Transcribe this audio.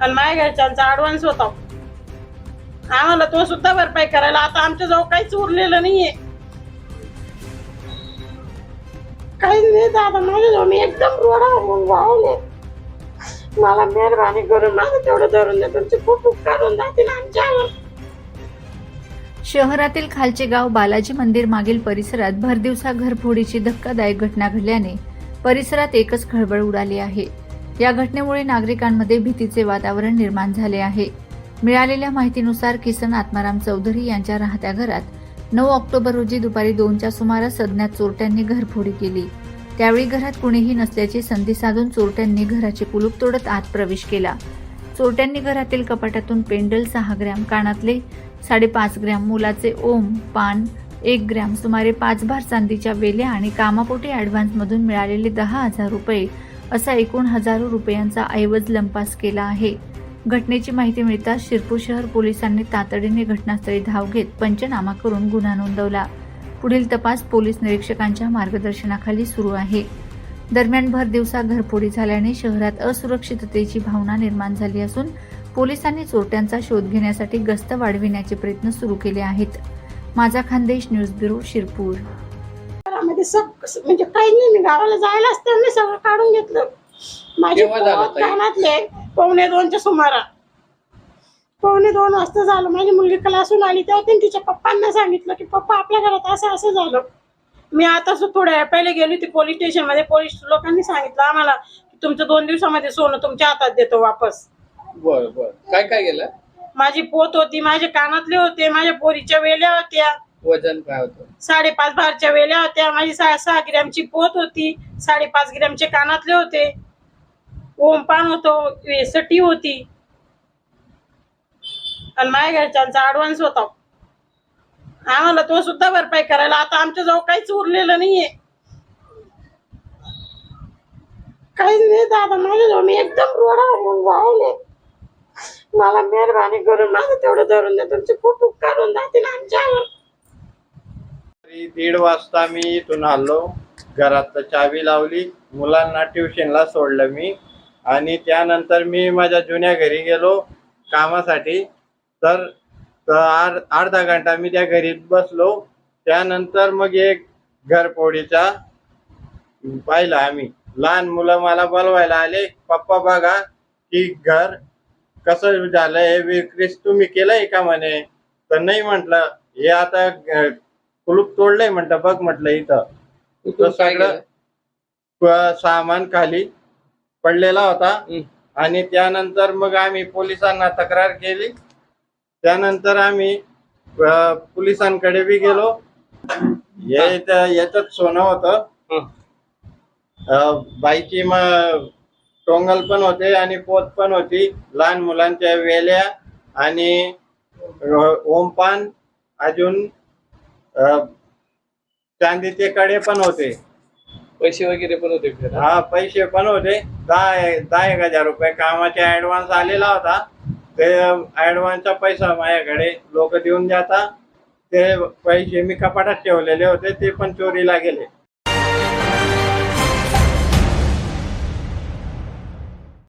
आणि माझ्या घरच्यांचा ऍडव्हान्स होता. आम्हाला तो सुद्धा भरपाई करायला आता आमच्या जवळ काहीच उरलेलं नाहीये. काहीच नाही दादा माझ्याजवळ मी एकदम रोडावर होऊन राहिले मला मेहरबानी करून मला तेवढं धरून द्या तुमचे खूप उपकार होऊन जातील आमच्यावर. शहरातील खालचे गाव बालाजी मंदिर मागील परिसरात भरदिवसा घरफोडीची धक्कादायक घटना घडल्याने परिसरात एकच खळबळ उडाली आहे. या घटनेमुळे नागरिकांमध्ये भीतीचे वातावरण निर्माण झाले आहे. मिळालेल्या माहितीनुसार किसन आत्माराम चौधरी यांच्या राहत्या घरात नऊ ऑक्टोबर रोजी दुपारी दोनच्या सुमारास सज्ञात चोरट्यांनी घरफोडी केली. त्यावेळी घरात कुणीही नसल्याची संधी साधून चोरट्यांनी घराचे कुलूप तोडत आत प्रवेश केला. चोरट्यांनी घरातील कपाटातून पेंडल सहा ग्रॅम कानातले साडेपाच ग्रॅम मुलाचे ओम पान एक ग्रॅम सुमारे पाच भार चांदीच्या वेल्या आणि कामापोटी ॲडव्हान्समधून मिळालेले दहा हजार रुपये असा एकूण हजारो रुपयांचा ऐवज लंपास केला आहे. घटनेची माहिती मिळताच शिरपूर शहर पोलिसांनी तातडीने घटनास्थळी धाव घेत पंचनामा करून गुन्हा नोंदवला. पुढील तपास पोलीस निरीक्षकांच्या मार्गदर्शनाखाली सुरू आहे. दरम्यान भर दिवसा घरफोडी झाल्याने शहरात असुरक्षिततेची भावना निर्माण झाली असून पोलिसांनी चोरट्यांचा शोध घेण्यासाठी गस्त वाढविण्याचे प्रयत्न सुरू केले आहेत. माझा खानदेश न्यूज ब्युरो शिरपूर. घरामध्ये सग म्हणजे काही नाही मी गावाला जायला असताना मी सगळं काढून घेतलं. माझे केव्हा झालं पोत ताई? कानातले पावणे दोनच्या सुमारा पावणे दोन वाजता झालं. माझी मुलगी क्लासून आली तेव्हा तिने तिच्या पप्पांना सांगितलं की पप्पा आपल्या घरात असं असं झालं. मी आता सु- थोड्या वेळ पहिले गेली होती पोलीस स्टेशनमध्ये. पोलीस लोकांनी सांगितलं आम्हाला की तुमचं दोन दिवसामध्ये सोनं तुमच्या हातात देतो वापस. बर बर. काय काय गेलं माझी पोत होती माझे कानातले होते माझ्या पोरीच्या वेल्या होत्या. वजन काय होतं? साडेपाच भारच्या वेल्या होत्या. माझी सहा सहा ग्रॅमची पोत होती. साडेपाच ग्रॅमचे कानातले होते. ओमपान होतो. सटी होती. आणि माझ्या घरच्यांचा ऍडव्हान्स होता. आम्हाला तो सुद्धा भरपाई करायला. आता आमच्या जवळ काहीच उरलेलं नाहीये. काहीच नाही दादा. माझ्याजवळ मी एकदम रोडा होऊन राहिले. मला मेहरबानी करून माझं तेवढं धरून द्या. तुमचे खूप उपकार होऊन जातील आमच्यावर. रात्री दीड वाजता मी इथून आलो. घरात चावी लावली. मुलांना ट्युशनला सोडलं मी. आणि त्यानंतर मी माझ्या जुन्या घरी गेलो कामासाठी. तर आर- अर्धा घंटा मी त्या घरी बसलो. त्यानंतर मग एक घरपोडीचा पाहिला आम्ही. लहान मुलं मला बोलवायला आले पप्पा बघा की घर कसं झालं हे विक्रीस तुम्ही केलंय का म्हणे? तर नाही म्हटलं. हे आता कुलूप तोडलंय म्हटलं बघ म्हटलं इथं. सगळं- प- सामान खाली पडलेला होता. आणि त्यानंतर मग आम्ही पोलिसांना तक्रार केली. त्यानंतर आम्ही अं, पोलिसांकडे बी गेलो. हे याच्यात सोनं होतं. अं, बाईची मग टोंगल पण होते आणि पोत पण होती. लहान मुलांच्या वेल्या आणि अं, ओमपान अजून अं, चांदीचे कडे पण होते. पैसे वगैरे पण होते? हा पैसे पण होते. दहा दहा एक हजार रुपये कामाचा ऍडव्हान्स आलेला होता. ते ऍडव्हान्सचा पैसा माझ्याकडे लोक देऊन जाता. ते पैसे मी कपाटात ठेवलेले होते ते पण चोरीला गेले.